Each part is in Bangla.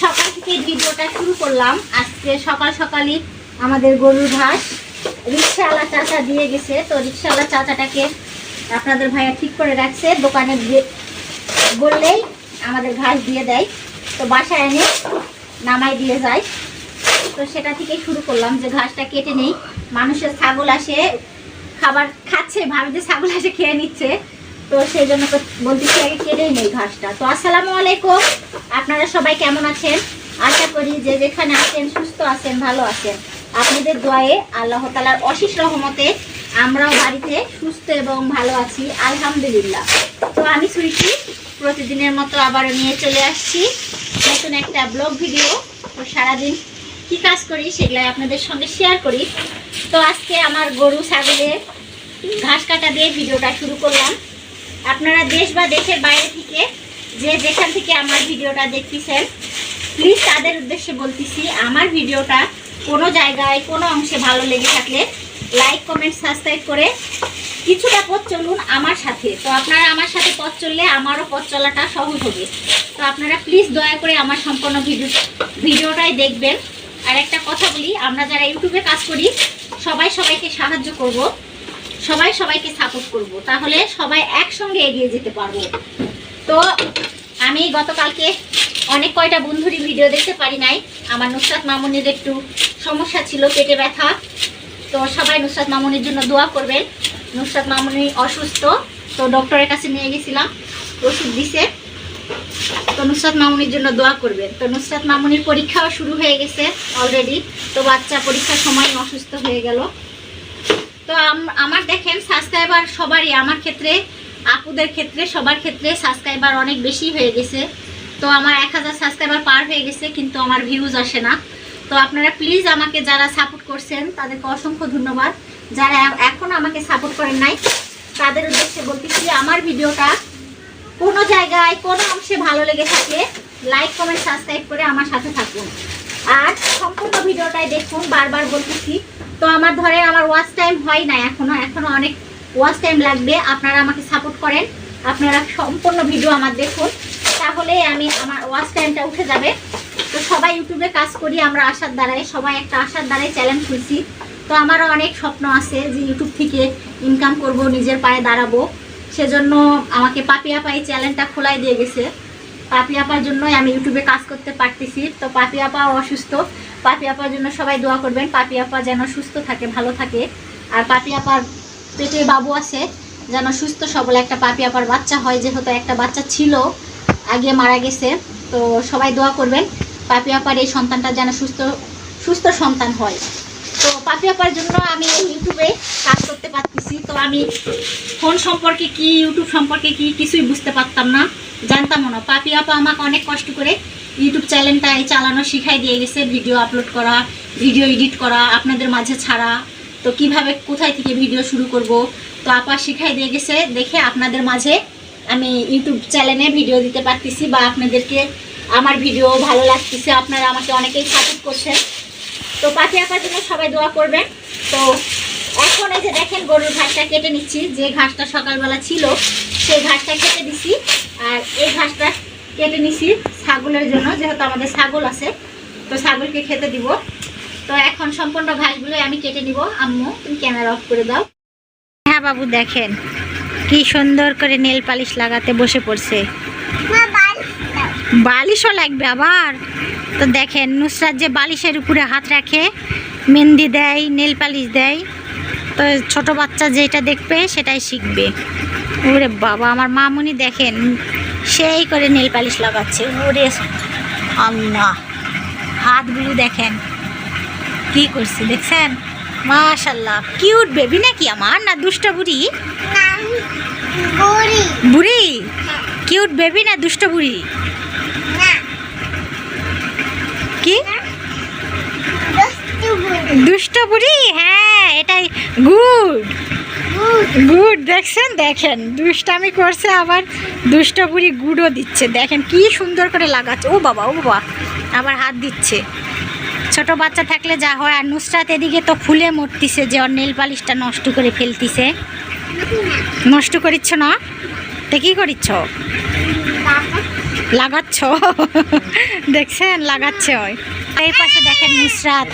সকাল থেকে ভিডিওটা শুরু করলাম। আজকে সকাল সকালই আমাদের গরুর ঘাস রিক্সাওয়ালা চাচা দিয়ে গেছে। তো রিক্সাওয়ালা চাচাটাকে আপনাদের ভাইয়া ঠিক করে রাখছে। দোকানে বললেই আমাদের ঘাস দিয়ে দেয়। তো বাসায় এনে নামাই দিয়ে যায়। তো সেটা থেকে শুরু করলাম যে ঘাসটা কেটে নেই। মানুষের ছাগল আসে, খাবার খাচ্ছে, ভাবে যে ছাগল আসে, খেয়ে নিচ্ছে। তো সেই জন্য তো বলতেছি আগে কেটেই নেই ঘাসটা। তো আসসালামু আলাইকুম। আপনারা সবাই কেমন আছেন? আশা করি যে যেখানে আছেন, সুস্থ আছেন, ভালো আছেন। আপনাদের দোয়ায়ে আল্লাহ তালার অশেষ রহমতে আমরাও বাড়িতে সুস্থ এবং ভালো আছি, আলহামদুলিল্লাহ। তো আমি সুইটি, প্রতিদিনের মতো আবার নিয়ে চলে আসছি। নতুন একটা ব্লগ ভিডিও। তো সারাদিন কি কাজ করি সেগুলাই আপনাদের সঙ্গে শেয়ার করি। তো আজকে আমার গরু, ছাগলে ঘাস কাটা দিয়ে ভিডিওটা শুরু করলাম। আপনারা দেশ বা দেশের বাইরে থেকে যে যেখান থেকে আমার ভিডিওটা দেখতেছেন প্লিজ তাদের উদ্দেশ্যে বলতেছি, আমার ভিডিওটা কোনো জায়গায়, কোনো অংশে ভালো লেগে থাকলে লাইক কমেন্ট সাবস্ক্রাইব করে কিছুটা পথ চলুন আমার সাথে। তো আপনারা আমার সাথে পথ চললে আমারও পথ চলাটা সহজ হবে। তো আপনারা প্লিজ দয়া করে আমার সম্পূর্ণ ভিডিও, ভিডিওটাই দেখবেন। আর একটা কথা বলি, আমরা যারা ইউটিউবে কাজ করি, সবাই সবাইকে সাহায্য করব। সবাই সবাইকে সাপোর্ট করব। তাহলে সবাই একসঙ্গে এগিয়ে যেতে পারব। তো আমি গতকালকে অনেক কয়টা বন্ধুরই ভিডিও দেখতে পারি নাই। আমার নুসরাত মামুনির একটু সমস্যা ছিল, পেটে ব্যথা। তো সবাই নুসরাত মামুনির জন্য দোয়া করবেন। নুসরাত মামুনি অসুস্থ, তো ডক্টরের কাছে নিয়ে গেছিলাম, ওষুধ দিছে। তো নুসরাত মামুনির জন্য দোয়া করবেন। তো নুসরাত মামুনির পরীক্ষাও শুরু হয়ে গেছে অলরেডি তো বাচ্চা পরীক্ষার সময় অসুস্থ হয়ে গেল। তো আম- আমার দেখেন সাবস্ক্রাইবার সবারই, আমার ক্ষেত্রে, আপুদের ক্ষেত্রে, সবার ক্ষেত্রে সাবস্ক্রাইবার অনেক বেশি হয়ে গেছে। তো আমার এক হাজার সাবস্ক্রাইবার পার হয়ে গেছে, কিন্তু আমার ভিউজ আসে না। তো আপনারা প্লিজ আমাকে যারা সাপোর্ট করছেন, তাদেরকে অসংখ্য ধন্যবাদ। যারা এখন আমাকে সাপোর্ট করেন নাই, তাদের উদ্দেশ্যে বলতেছি আমার ভিডিওটা কোনো জায়গায়, কোনো অংশে ভালো লেগে থাকলে লাইক কমেন্ট সাবস্ক্রাইব করে আমার সাথে থাকুন। আর সম্পূর্ণ ভিডিওটাই দেখুন, বারবার বলতেছি তো আমার ধরে আমার ওয়াচ টাইম হয় না এখনও এখনও অনেক ওয়াচ টাইম লাগবে। আপনারা আমাকে সাপোর্ট করেন। আপনারা সম্পূর্ণ ভিডিও আমার দেখুন। তাহলে আমি আমার ওয়াচ টাইমটা উঠে যাবে। তো সবাই ইউটিউবে কাজ করি, আমরা আশার দ্বারাই সবাই একটা আশার দ্বারাই চ্যালেঞ্জ খুলছি তো আমারও অনেক স্বপ্ন আছে যে ইউটিউব থেকে ইনকাম করব, নিজের পায়ে দাঁড়াবো। সেজন্য আমাকে পাপিয়া আপা এই চ্যানেলটা খোলাই দিয়ে গেছে। পাপি আপার জন্যই আমি ইউটিউবে কাজ করতে পারতেছি। তো পাপি আপা অসুস্থ। পাপি আপার জন্য সবাই দোয়া করবেন। পাপি আপা যেন সুস্থ থাকে, ভালো থাকে। আর পাপি আপার পেটে বাবু আছে, যেন সুস্থ সবল একটা পাপি আপার বাচ্চা হয়, যেহেতু একটা বাচ্চা ছিল, আগে মারা গেছে। তো সবাই দোয়া করবেন, পাপি আপার এই সন্তানটা যেন সুস্থ সুস্থ সন্তান হয়। পাপি আপার জন্য আমি ইউটিউবে কাজ করতে পারতেছি। তো আমি ফোন সম্পর্কে কি, ইউটিউব সম্পর্কে কি কিছুই বুঝতে পারতাম না, জানতামও না। পাপি আপা আমাকে অনেক কষ্ট করে ইউটিউব চ্যানেলটা চালানো শিখাই দিয়ে গেছে, ভিডিও আপলোড করা, ভিডিও এডিট করা, আপনাদের মাঝে ছাড়া। তো কীভাবে, কোথায় থেকে ভিডিও শুরু করব? তো আপা শিখাই দিয়ে গেছে, দেখে আপনাদের মাঝে আমি ইউটিউব চ্যানেলে ভিডিও দিতে পারতেছি বা আপনাদেরকে আমার ভিডিও ভালো লাগতেছে, আপনারা আমাকে অনেকেই সাপোর্ট করছেন। তো পাখি আঁকার জন্য সবাই দোয়া করবেন। তো এখন এই যে দেখেন গরুর ঘাসটা কেটে নিচ্ছি যে ঘাসটা সকালবেলা ছিল সেই ঘাসটা কেটে দিছি। আর এই ঘাসটা কেটে নিছি ছাগলের জন্য যেহেতু আমাদের ছাগল আছে তো ছাগলকে খেতে দিব। তো এখন সম্পূর্ণ ঘাসগুলোই আমি কেটে নিব। আম্মু তুমি ক্যামেরা অফ করে দাও। হ্যাঁ বাবু দেখেন কি সুন্দর করে নেল পালিশ লাগাতে বসে পড়ছে। বালিশও লাগবে আবার? তো দেখেন নুসরাত যে বালিশের উপরে হাত রাখে মেহেন্দি দেয় নেল পালিশ দেয় তো ছোট বাচ্চা যেটা দেখবে সেটাই শিখবে। ওরে বাবা আমার মামুনি দেখেন সেই করে নেল পালিশ লাগাচ্ছে। ওরে আল্লাহ হাতগুলো দেখেন কি করছে দেখছেন? মাশাল্লাহ কিউট বেবি নাকি আমার? না দুষ্ট বুড়ি? বুড়ি। কিউট বেবি না দুষ্ট বুড়ি? কি? দুষ্ট বুড়ি? হ্যাঁ এটাই। গুড। গুড। দেখছেন? দেখেন দুষ্টামি করছে আবার দুষ্ট বুড়ি গুডও দিচ্ছে। দেখেন কি সুন্দর করে লাগাচ্ছে। ও বাবা ও বাবা আবার হাত দিচ্ছে। ছোট বাচ্চা থাকলে যা হয় আর নুসরাত এদিকে তো ফুলে মরতিছে যে ওর নেল পালিশটা নষ্ট করে ফেলতিছে। নষ্ট করিচ্ছ না? তা কি করিচ্ছ? লাগাচ্ছ? দেখছেন? লাগাচ্ছে ওই। এই পাশে দেখেন নুসরাত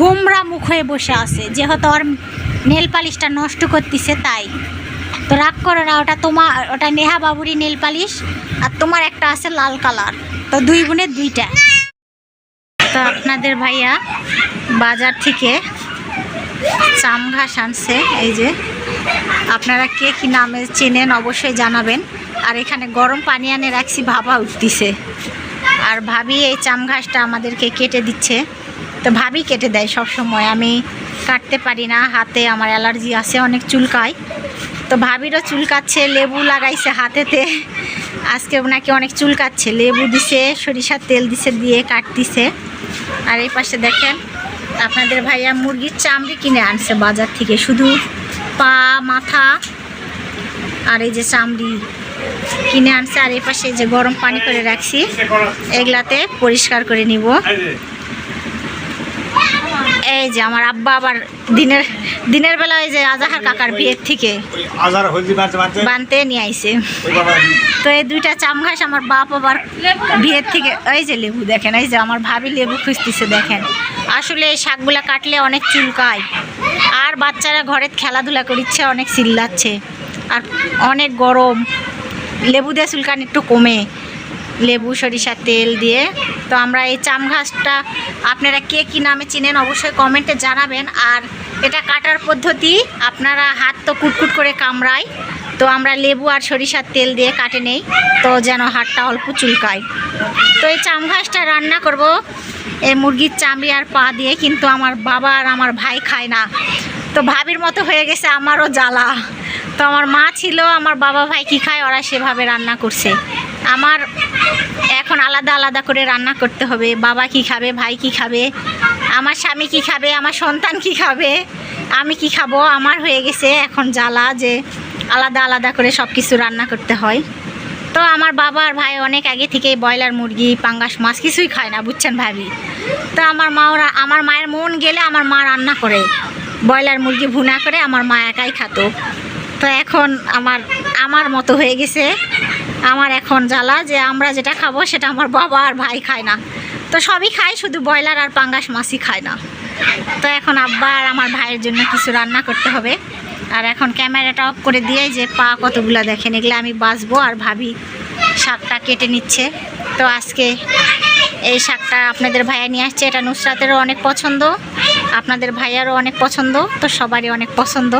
গোমরা মুখ হয়ে বসে আছে। যেহেতু ওর নেল পালিশটা নষ্ট করতেছে, তাই। তো রাগ করো না, ওটা তোমার, ওটা নেহা বাবুরি নেল পালিশ, আর তোমার একটা আছে লাল কালার। তো দুই গুণের দুইটা। তো আপনাদের ভাইয়া বাজার থেকে চাম ঘাস আনছে, এই যে। আপনারা কে কি নামে চেনেন অবশ্যই জানাবেন। আর এখানে গরম পানি আনে রাখছি, ভাবা উঠতিছে। আর ভাবি এই চাম ঘাসটা আমাদেরকে কেটে দিচ্ছে। তো ভাবি কেটে দেয় সব সময় আমি কাটতে পারি না, হাতে আমার অ্যালার্জি আছে, অনেক চুলকায়। তো ভাবিরও চুলকাচ্ছে, লেবু লাগাইছে হাতেতে। আজকে ওনাকে অনেক চুলকাচ্ছে, লেবু দিছে, সরিষার তেল দিছে, দিয়ে কাটতিছে। আর এই পাশে দেখেন, আপনাদের ভাইয়া মুরগির চামড়ি কিনে আনছে বাজার থেকে, শুধু পা মাথা আর এই যে চামড়ি কিনে আনছে আর এই পাশে যে গরম পানি করে রাখছি এগুলাতে পরিষ্কার করে নিব। এই যে আমার আব্বা আবার দিনের দিনের বেলা ওই যে আজাহার কাকার বিয়ের থেকে বানতে নিয়ে আইছে। বাবা তো এই দুইটা চাম ঘাস আমার বাপ আবার বিয়ের থেকে এই যে লেবু দেখেন এই যে আমার ভাবি লেবু খুঁজতেছে দেখেন। আসলে এই শাকগুলা কাটলে অনেক চুলকায়। আর বাচ্চারা ঘরে খেলাধুলা করিচ্ছে, অনেক চিল্লাচ্ছে। আর অনেক গরম। লেবু দিয়ে চুলকান একটু কমে। লেবু, সরিষার তেল দিয়ে। তো আমরা এই চাম ঘাসটা আপনারা কে কী নামে চিনেন অবশ্যই কমেন্টে জানাবেন। আর এটা কাটার পদ্ধতি, আপনারা হাত তো কুটকুট করে কামড়ায়। তো আমরা লেবু আর সরিষার তেল দিয়ে কাটে নেই। তো যেন হাতটা অল্প চুলকায়। তো এই চাম ঘাসটা রান্না করব। এই মুরগির চামড়ি আর পা দিয়ে কিন্তু আমার বাবা আর আমার ভাই খায় না। তো ভাবির মতো হয়ে গেছে আমারও জ্বালা। তো আমার মা ছিল, আমার বাবা ভাই কি খায়, ওরা সেভাবে রান্না করছে। আমার এখন আলাদা আলাদা করে রান্না করতে হবে, বাবা কি খাবে, ভাই কি খাবে, আমার স্বামী কি খাবে, আমার সন্তান কি খাবে, আমি কি খাব, আমার হয়ে গেছে এখন জ্বালা যে আলাদা আলাদা করে সব কিছু রান্না করতে হয়। তো আমার বাবা আর ভাই অনেক আগে থেকেই ব্রয়লার মুরগি, পাঙ্গাস মাছ কিছুই খায় না, বুঝছেন ভাবি? তো আমার মা ওরা, আমার মায়ের মন গেলে আমার মা রান্না করে, ব্রয়লার মুরগি ভুনা করে আমার মা একাই খাতো। তো এখন আমার আমার মতো হয়ে গেছে, আমার এখন জ্বালা যে আমরা যেটা খাব সেটা আমার বাবা আর ভাই খায় না। তো সবই খায়, শুধু ব্রয়লার আর পাঙ্গাস মাছই খায় না। তো এখন আব্বা আর আমার ভাইয়ের জন্য কিছু রান্না করতে হবে। আর এখন ক্যামেরাটা অফ করে দিয়ে যে পা কতগুলো দেখেন, এগুলো আমি বাঁচবো আর ভাবি শাকটা কেটে নিচ্ছে। তো আজকে এই শাকটা আপনাদের ভাইয়া নিয়ে আসছে, এটা নুসরাতেরও অনেক পছন্দ, আপনাদের ভাইয়ারও অনেক পছন্দ, তো সবারই অনেক পছন্দ।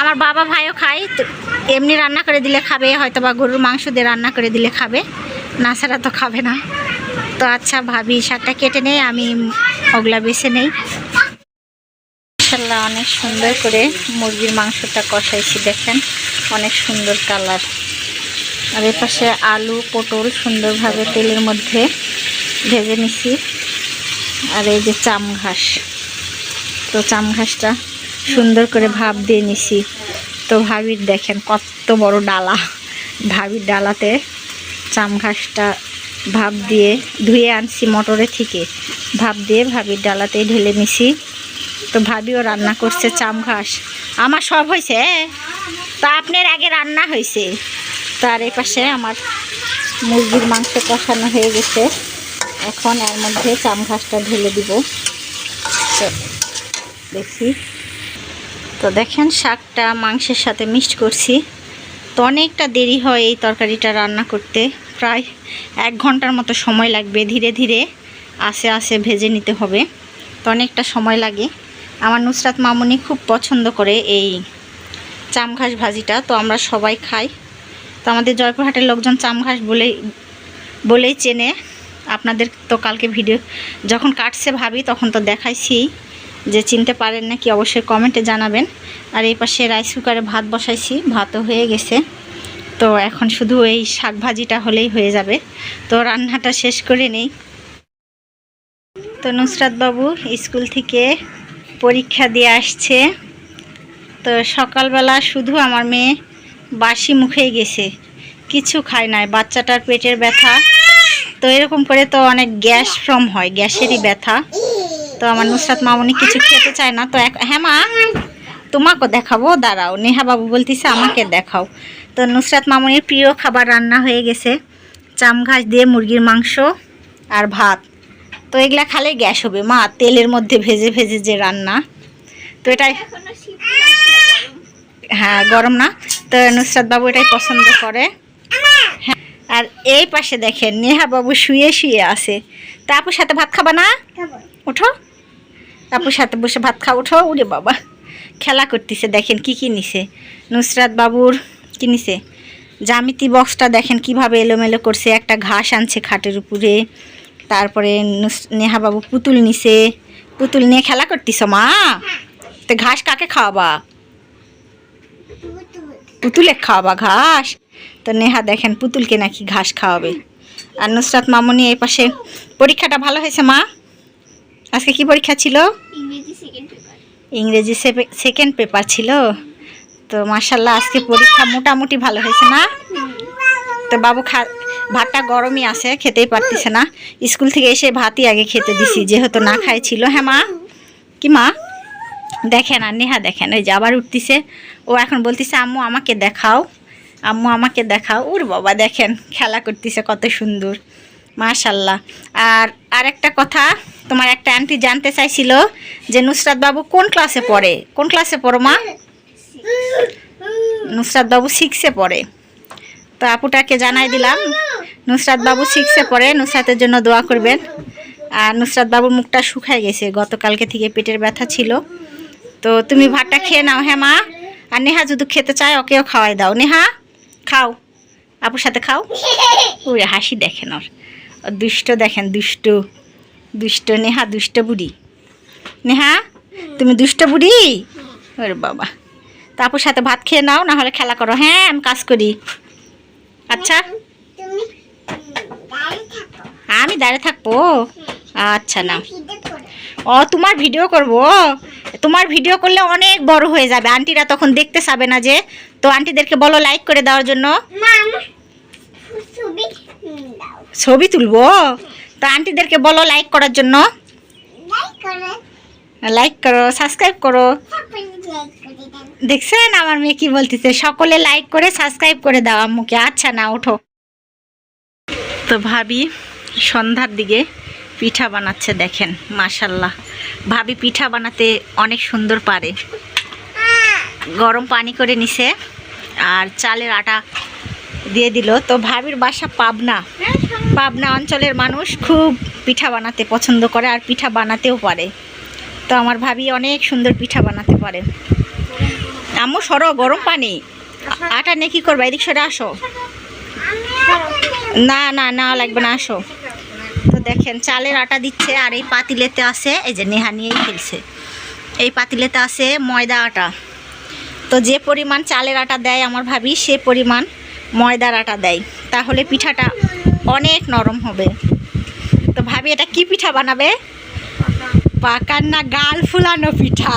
আমার বাবা ভাইও খায় এমনি রান্না করে দিলে খাবে হয়তো বা গরুর মাংস দিয়ে রান্না করে দিলে খাবে না ছাড়া তো খাবে না। তো আচ্ছা ভাবি শাকটা কেটে নেই, আমি ওগুলা বেছে নেই। মাসাল্লাহ অনেক সুন্দর করে মুরগির মাংসটা কষাইছি, দেখেন, অনেক সুন্দর কালার। আর এর পাশে আলু, পটল সুন্দরভাবে তেলের মধ্যে ভেজে নিছি। আর এই যে চাম ঘাস, তো চাম ঘাসটা সুন্দর করে ভাপ দিয়ে নিছি। তো ভাবির দেখেন, কত বড় ডালা। ভাবির ডালাতে চাম ঘাসটা ভাপ দিয়ে ধুয়ে আনছি মটরে থেকে। ভাপ দিয়ে ভাবির ডালাতেই ঢেলে নিছি। তো ভাবিও রান্না করছে চাম ঘাস। আমার সব হয়েছে তা আপনার আগে রান্না হয়েছে তার এই পাশে আমার মুরগির মাংস কষানো হয়ে গেছে। এখন এর মধ্যে চাম ঘাসটা ঢেলে দিব। তো দেখি। তো দেখেন, শাকটা মাংসের সাথে মিক্সড করছি। তো অনেকটা দেরি হয় এই তরকারিটা রান্না করতে। প্রায় এক ঘণ্টার মতো সময় লাগবে। ধীরে ধীরে আস্তে আস্তে ভেজে নিতে হবে। তো অনেকটা সময় লাগে। আমার নুসরাত মামুনি খুব পছন্দ করে এই চাম ঘাস ভাজিটা, তো আমরা সবাই খাই। তো আমাদের জয়পুরহাটের লোকজন চাম ঘাস বলেই বলেই চেনে। আপনাদের তো কালকে ভিডিও, যখন কাটছে ভাবি, তখন তো দেখাইছি। যে চিনতে পারেন নাকি অবশ্যই কমেন্টে জানাবেন। আর এই পাশে রাইস কুকারে ভাত বসাইছি, ভাতও হয়ে গেছে। তো এখন শুধু এই শাক ভাজিটা হলেই হয়ে যাবে। তো রান্নাটা শেষ করে নেই। তো নুসরাত বাবু, স্কুল থেকে পরীক্ষা দিয়ে আসছে। তো সকালবেলা শুধু আমার মেয়ে বাসি মুখেই গেছে। কিছু খায় নাই, বাচ্চাটার পেটের ব্যথা। তো এরকম করে তো অনেক গ্যাস ফ্রম হয়, গ্যাসেরই ব্যথা। তো আমার নুসরাত মামনি কিছু খেতে চায় না। তো হ্যাঁ মা, তোমাকে দেখাবো, দাঁড়াও। নেহা বাবু বলতেছে, আমাকে দেখাও। তো নুসরাত মামনির প্রিয় খাবার রান্না হয়ে গেছে। চাম ঘাস দিয়ে মুরগির মাংস আর ভাত। তো এগুলা খালে গ্যাস হবে। মা তেলের মধ্যে ভেজে ভেজে যে রান্না তো এটাই হ্যাঁ গরম না। তো নুসরাত বাবু এটাই পছন্দ করে। হ্যাঁ আর এই পাশে দেখেন নেহা বাবু শুয়ে শুয়ে আছে। তা আপুর সাথে ভাত খাবা না? ওঠো আপুর সাথে বসে ভাত খাও ওঠো উরে বাবা খেলা করতেছে দেখেন কি কি নিছে। নুসরাত বাবুর কি নিছে? জামিতি বক্সটা দেখেন কীভাবে এলোমেলো করছে। একটা ঘাস আনছে খাটের উপরে। তারপরে নুস- নেহা বাবু পুতুল নিছে। পুতুল নিয়ে খেলা করতিস মা। তো ঘাস কাকে খাওয়াবা? পুতুলে খাওয়াবা ঘাস। তো নেহা দেখেন পুতুলকে নাকি ঘাস খাওয়াবে। আর নুসরাত মামনি এই পাশে পরীক্ষাটা ভালো হয়েছে মা? আজকে কি পরীক্ষা ছিল? ইংরেজি সেকেন্ড পেপার ছিল। তো মার্শাল্লাহ আজকে পরীক্ষা মোটামুটি ভালো হয়েছে না তো বাবু খা ভাতটা গরমই আছে, খেতেই পারতেছে না। স্কুল থেকে এসে ভাতই আগে খেতে দিছি, যেহেতু না খাইছিল। হ্যাঁ মা? কি মা? দেখেন আর নেহা দেখেন ওই যে আবার উঠতিছে। ও এখন বলতিছে, আম্মু, আমাকে দেখাও। আম্মু, আমাকে দেখাও। ওর বাবা, দেখেন, খেলা করতেছে কত সুন্দর। মাশাল্লাহ। আর আরেকটা কথা, তোমার একটা আন্টি জানতে চাইছিল যে নুসরাত বাবু কোন ক্লাসে পড়ে? কোন ক্লাসে পড়ো মা? নুসরাত বাবু সিক্সে পড়ে। তো আপুটাকে জানাই দিলাম। নুসরাত বাবু সিক্সে পড়ে নুসরাতের জন্য দোয়া করবেন। আর নুসরাত বাবুর মুখটা শুকায় গেছে, গতকালকে থেকে পেটের ব্যথা ছিল। তো তুমি ভাতটা খেয়ে নাও হ্যাঁ মা? আর নেহা যদি খেতে চায়, ওকেও খাওয়াই দাও। নেহা, খাও। আপুর সাথে খাও। ওই হাসি দেখেন ওর। দুষ্ট দেখেন, দুষ্ট। দুষ্ট নেহা, দুষ্ট বুড়ি। নেহা, তুমি দুষ্ট বুড়ি? ওর বাবা। তা আপুর সাথে ভাত খেয়ে নাও না হলে খেলা করো। হ্যাঁ আমি কাজ করি। আচ্ছা। আমি দাঁড়িয়ে থাকব? আচ্ছা না। ও তোমার ভিডিও করব? তোমার ভিডিও করলে অনেক বড় হয়ে যাবে। আন্টিরা তখন দেখতে চাবে না যে তো আন্টিদেরকে বলো লাইক করে দেওয়ার জন্য। ছবি তুলবো? তো আন্টিদেরকে বলো লাইক করার জন্য। লাইক করো সাবস্ক্রাইব করো। দেখছেন আমার মেয়ে কি বলতেছে? সকলে লাইক করে সাবস্ক্রাইব করে দাও আম্মুকে। আচ্ছা না, ওঠো। তো ভাবি সন্ধ্যার দিকে পিঠা বানাচ্ছে, দেখেন মাশাল্লাহ ভাবি পিঠা বানাতে অনেক সুন্দর পারে। গরম পানি করে নিছে, আর চালের আটা দিয়ে দিল। তো ভাবির বাসা পাবনা। পাবনা অঞ্চলের মানুষ খুব পিঠা বানাতে পছন্দ করে, আর পিঠা বানাতেও পারে। তো আমার ভাবি অনেক সুন্দর পিঠা বানাতে পারে। আম্মু, সরো, গরম পানি। আটা নিয়ে কি করবা? এদিক সরে আসো। না না না লাগবে না, আসো। তো দেখেন, চালের আটা দিচ্ছে আর এই পাতিলেতে আছে, এই যে নেহা নিয়েই ফেলছে। এই পাতিলেতে আছে ময়দা আটা। তো যে পরিমাণ চালের আটা দেয় আমার ভাবি, সে পরিমাণ ময়দার আটা দেয়। তাহলে পিঠাটা অনেক নরম হবে। তো ভাবি, এটা কি পিঠা বানাবে? পাকান না গাল ফুলানো পিঠা।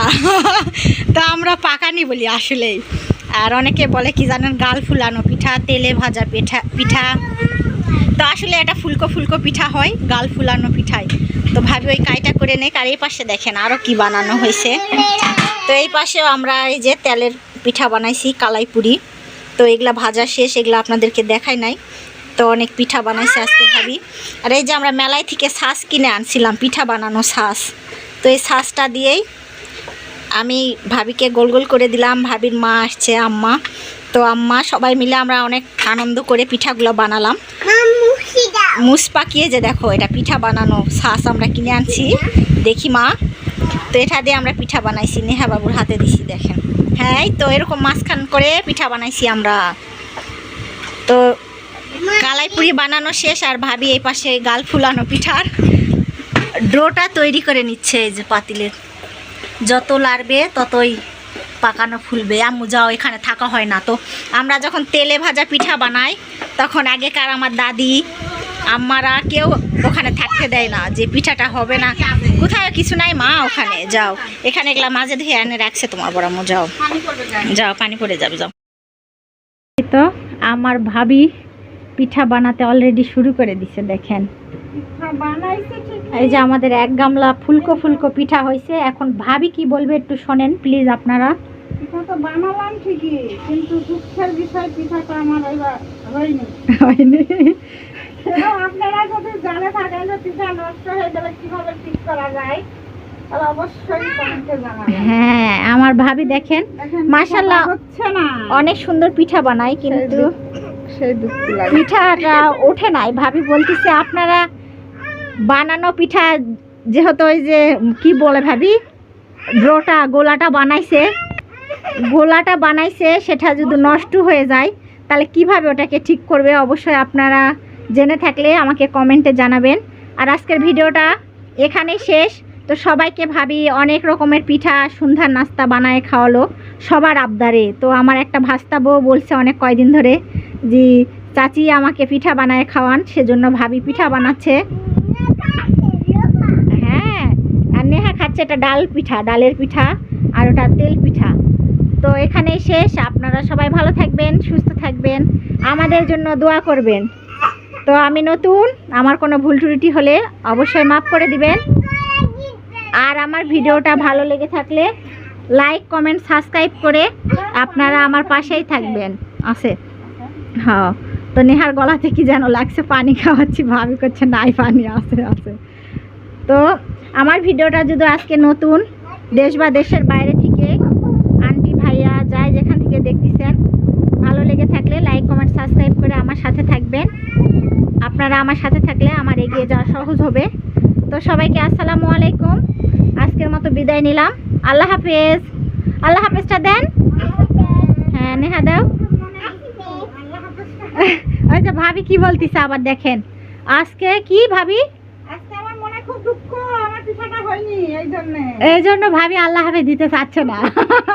তো আমরা পাকানি বলি আসলেই। আর অনেকে বলে কি জানেন, গাল ফুলানো পিঠা, তেলে ভাজা পিঠা পিঠা। তো আসলে এটা ফুলকো ফুলকো পিঠা হয়, গাল ফুলানো পিঠাই। তো ভাবি ওই কাইটা করে নেই আর এই পাশে দেখেন আরও কি বানানো হয়েছে। তো এই পাশেও আমরা এই যে তেলের পিঠা বানাইছি, কালাইপুরি। তো এগুলা ভাজা শেষ, এগুলো আপনাদেরকে দেখাই নাই। তো অনেক পিঠা বানাইছে আজকে ভাবি। আর এই যে আমরা মেলায় থেকে শ্বাস কিনে আনছিলাম, পিঠা বানানো শ্বাস তো এই শ্বাসটা দিয়েই আমি ভাবিকে গোল গোল করে দিলাম, ভাবির মা আসছে, আম্মা। তো আম্মা সবাই মিলে আমরা অনেক আনন্দ করে পিঠাগুলো বানালাম। মুস পাকিয়ে যে দেখো, এটা পিঠা বানানো শ্বাস আমরা কিনে আনছি। দেখি মা। তো এটা দিয়ে আমরা পিঠা বানাইছি, নেহা বাবুর হাতে দিছি, দেখেন। হ্যাঁ তো এরকম মাঝখান করে পিঠা বানাইছি আমরা। তো কালাইপুরি বানানো শেষ আর ভাবি এই পাশে গাল ফুলানো পিঠার ডোটা তৈরি করে নিচ্ছে এই যে পাতিলের। যত লাড়বে ততই পাকানো ফুলবে। আম্মু যাও, এখানে থাকা হয় না তো। আমরা যখন তেলে ভাজা পিঠা বানাই, তখন আগেকার আমার দাদি, আম্মারা কেউ ওখানে থাকতে দেয় না যে পিঠাটা হবে না। কোথাও কিছু নাই, মা ওখানে, যাও। এখানে এগুলা মাঝে ধুয়ে এনে রাখছে তোমার বড় যাও। যাও, পানি পড়ে যাবে, যাও। তো, আমার ভাবি পিঠা বানাতে অলরেডি শুরু করে দিছে দেখেন। এই যে আমাদের এক গামলা ফুলকো ফুলকো পিঠা হয়েছে এখন ভাবি কি বলবে একটু শোনেন প্লিজ আপনারা। পিঠা তো বানালাম ঠিকই কিন্তু দুঃখের বিষয় পিঠাটা আমার হয়নি। হয়নি। আপনারা যদি জানে থাকেন যে পিঠা নষ্ট হয়ে গেলে কীভাবে ঠিক করা যায় তাহলে অবশ্যই কমেন্টে জানাবেন। হ্যাঁ আমার ভাবি দেখেন না। অনেক সুন্দর পিঠা বানায় কিন্তু। পিঠাটা ওঠে নাই। ভাবি বলতেছে, আপনারা বানানো পিঠা যেহেতু ওই যে, কি বলে ভাবি? ড্রোটা গোলাটা বানাইছে। গোলাটা বানাইছে, সেটা যদি নষ্ট হয়ে যায়, তাহলে কীভাবে ওটাকে ঠিক করবে? অবশ্যই আপনারা জেনে থাকলে আমাকে কমেন্টে জানাবেন। আর আজকের ভিডিওটা এখানেই শেষ। তো সবাইকে ভাবি, অনেক রকমের পিঠা, সন্ধ্যার নাস্তা বানায় খাওয়ালো সবার আবদারে। তো আমার একটা ভাস্তা বউ বলছে অনেক কয়দিন ধরে যে চাচি আমাকে পিঠা বানায় খাওয়ান, সেজন্য ভাবি পিঠা বানাচ্ছে। হ্যাঁ আর নেহা খাচ্ছে এটা ডাল পিঠা, ডালের পিঠা, আর ওটা তেল পিঠা। তো এখানেই শেষ, আপনারা সবাই ভালো থাকবেন, সুস্থ থাকবেন, আমাদের জন্য দোয়া করবেন। তো আমি নতুন, আমার কোনো ভুল ত্রুটি হলে অবশ্যই মাফ করে দিবেন। আর আমার ভিডিওটা ভালো লেগে থাকলে লাইক, কমেন্ট, সাবস্ক্রাইব করে আপনারা আমার পাশেই থাকবেন। আছে। হ্যাঁ তো নেহার গলাতে কি যেন লাগছে, পানি খাওয়াচ্ছি, ভাবি করছে, নাই, পানি আছে আছে। তো আমার ভিডিওটা যদি আজকে নতুন, দেশ বা দেশের বাইরে থেকে আন্টি, ভাইয়া যায় যেখান থেকে দেখতেছেন, ভালো লেগে থাকলে লাইক কমেন্ট সাবস্ক্রাইব করে আমার সাথে থাকবেন। আপনারা আমার সাথে থাকলে আমার এগিয়ে যাওয়া সহজ হবে। তো সবাইকে আসসালামু আলাইকুম। আজকের মতো বিদায় নিলাম। আল্লাহ হাফেজ। আল্লাহ হাফেজটা দেন। হ্যাঁ নেহা দাও। ওই যে ভাবি কি বলতিছে আবার দেখেন। আজকে কি ভাবি? মনে এই জন্য। এই জন্য ভাবি আল্লাহ হাফেজ দিতে চাচ্ছে না।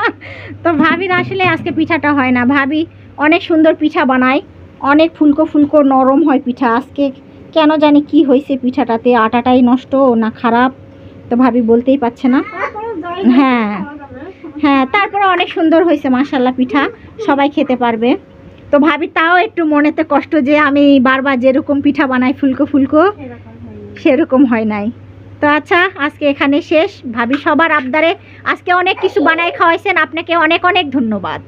তো ভাবির আসলে আজকে পিঠাটা হয় না। ভাবি অনেক সুন্দর পিঠা বানায় অনেক ফুলকো ফুলকো নরম হয় পিঠা। আজকে কেন জানি কি হয়েছে পিঠাটাতে আটাটাই নষ্ট না খারাপ তো ভাবি বলতেই পারছে না। হ্যাঁ। হ্যাঁ তারপরে অনেক সুন্দর হয়েছে মাসাল্লাহ পিঠা। সবাই খেতে পারবে। তো ভাবি, তাও একটু মনেতে কষ্ট যে আমি বারবার যেরকম পিঠা বানাই ফুলকো ফুলকো। সেরকম হয় নাই তো আচ্ছা আজকে এখানে শেষ ভাবি সবার আবদারে আজকে অনেক কিছু বানাই খাওয়াইছেন, আপনাকে অনেক অনেক ধন্যবাদ